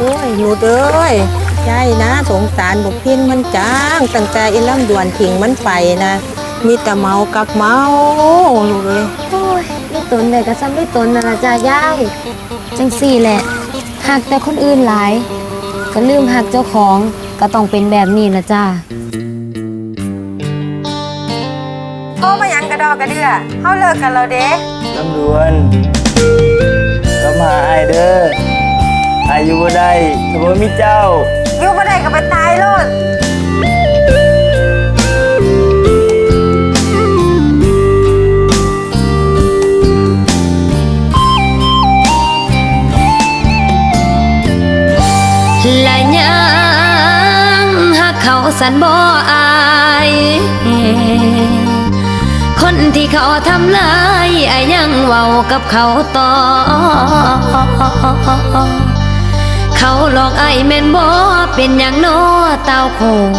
โอ้ยหนูเอ้ยยายนะสงสารบุกพินมันจังตั้งแต่อีลำดวนทิ้งมันไปนะ มีแต่เมากับเมาลูกเอ้ยโอ้ยไม่ตนเลยก็ซ้ำไม่ตนนั่นละจ้ายายจังสี่แหละหักแต่คนอื่นหลาย ก็ลืมหักเจ้าของก็ต้องเป็นแบบนี้ละจ้าโอ้มายังกระดอกกระเดือเฮาเลิกกันแล้วเด้ลำดวนกลับมาหาอายเด้อ อายอยู่บ่ได้ถ้าบ่มีเจ้า อยู่บ่ได้ก็ไปตายโลดและยังหักเขาสันบ่อาย คนที่เขาทำลายไอ้ายยังเว้ากับเขาต่อ เขาหลอกไอ้แม่นบ่เป็นอย่างน้อเต้าคง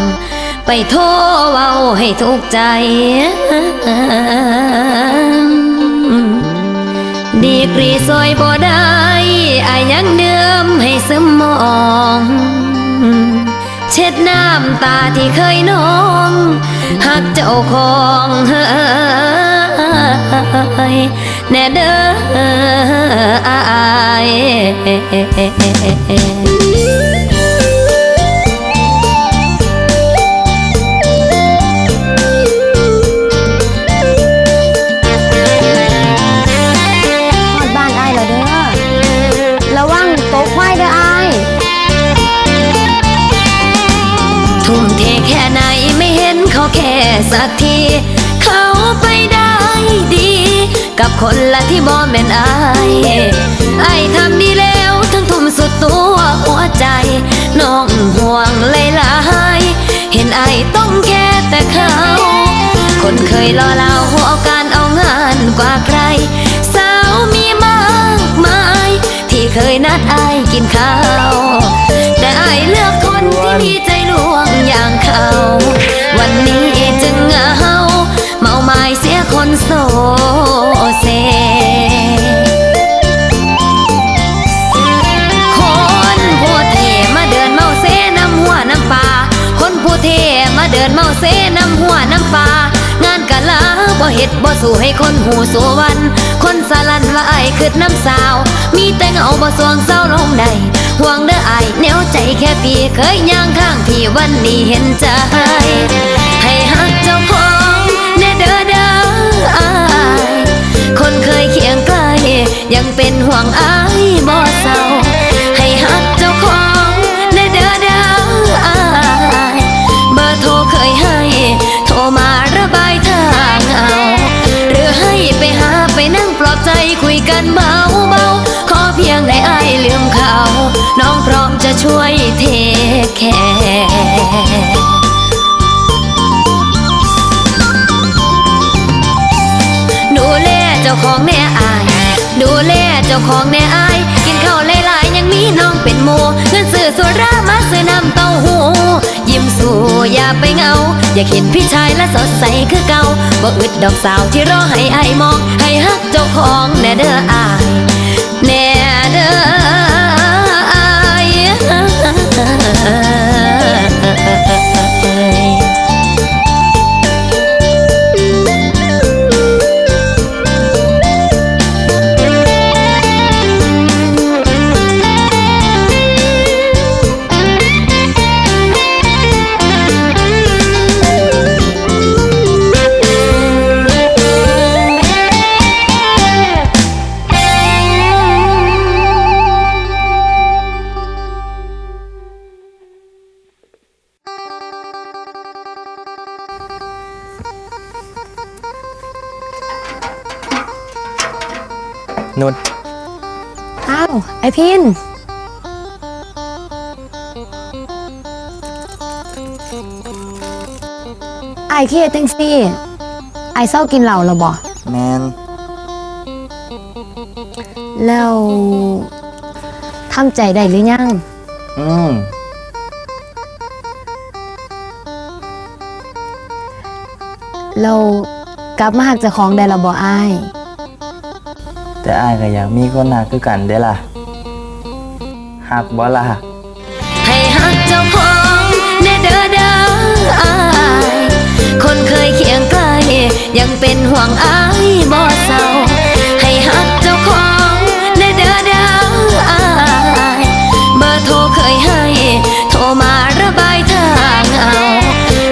ไปโทรเว้าให้ทุกใจ ดีกรีซอยบ่ได้อายังเดิมให้สมอง เช็ดน้ำตาที่เคยนองหักเจ้าของเฮ้ยแน่เด้ออา ฮอดบ้านอ้ายแล้วเด้อระวังตกควายเด้ออ้าย ทุ่มเทแค่ไหนไม่เห็นเขาแค่สักที เขาไปได้ดี กับคนละที่บ่แม่นอายไอ้ายทำดีแล้วทั้งทุ่มสุดตัวหัวใจ น้องห่วงหลายๆเห็นไอ้ายต้องแค่แต่เขา คนเคยรอเราเอาการเอางานกว่าใคร สาวมีมากมาย ที่เคยนัดอายกินข้าว มาเดินเมาเซน้ำหัวน้ำปลางานกะลาบ่เฮ็ดบ่สู้ให้คนหูสู้วัน คนสาลันว่าไอคืดน้ำสาว มีแต่เงาบ่สวงเศร้าลงใดห่วงเด้อไอแนวใจแค่พี่เคยย่างข้างพี่วันนี้เห็นใจ ให้ฮักเจ้าของแน่เด้อเด้อไอคนเคยเคียงใกล้ยังเป็นห่วงอ คุยกันเบาเบาขอเพียงให้อายลืมเขา น้องพร้อมจะช่วยเทแคร์ดูแลเจ้าของแน่อาย ดูแลเจ้าของแน่อาย กินข้าวหลายๆยังมีน้องเป็นโมเงินซื้อสุรามาซื้อน้ำเต้าหู้ยิ้ม อย่าไปเงา อย่าคิดพี่ชายและสดใสคือเก่าบ่อึดดอกสาวที่รอให้อายมอง ให้ฮักเจ้าของแน่เด้ออาย นุชอ้าว ไอพิน ไอเครียดจังสิไอเศร้ากินเหล้าแล้วบ่แมนแล้วทำใจได้หรือยัง อืมเรากลับมาหักเจ้าของได้และบ่อาย แต่อายก็อยากมีคนหักคือกันเด้ล่ะหักบ่ล่ะให้หักเจ้าของแนเด้อเด้ออายคนเคยเคียงใกล้ยังเป็นห่วงอายบ่เศร้าให้หักเจ้าของแนเด้อเด้ออายเบอร์โทรเคยให้ โทรมาระบายทางเอา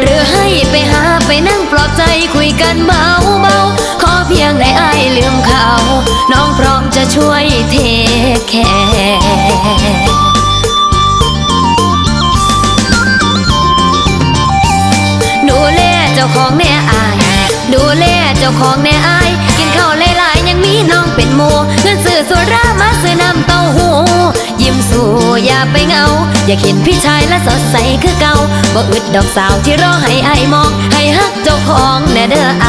หรือให้ไปหาไปนั่งปลอบใจคุยกันเมา ช่วยเทแคร์ดูแลเจ้าของแน่อาย ดูแลเจ้าของแน่อาย กินข้าวหลายๆยังมีน้องเป็นหมูเงินซื้อสุรามาซื้อน้ำเต้าหู้ยิ้มสู่อย่าไปเงา อยากเห็นพี่ชายและสดใสคือเก่าบ่อึดดอกสาวที่รอให้อายมอง ให้ฮักเจ้าของแน่เด้ออ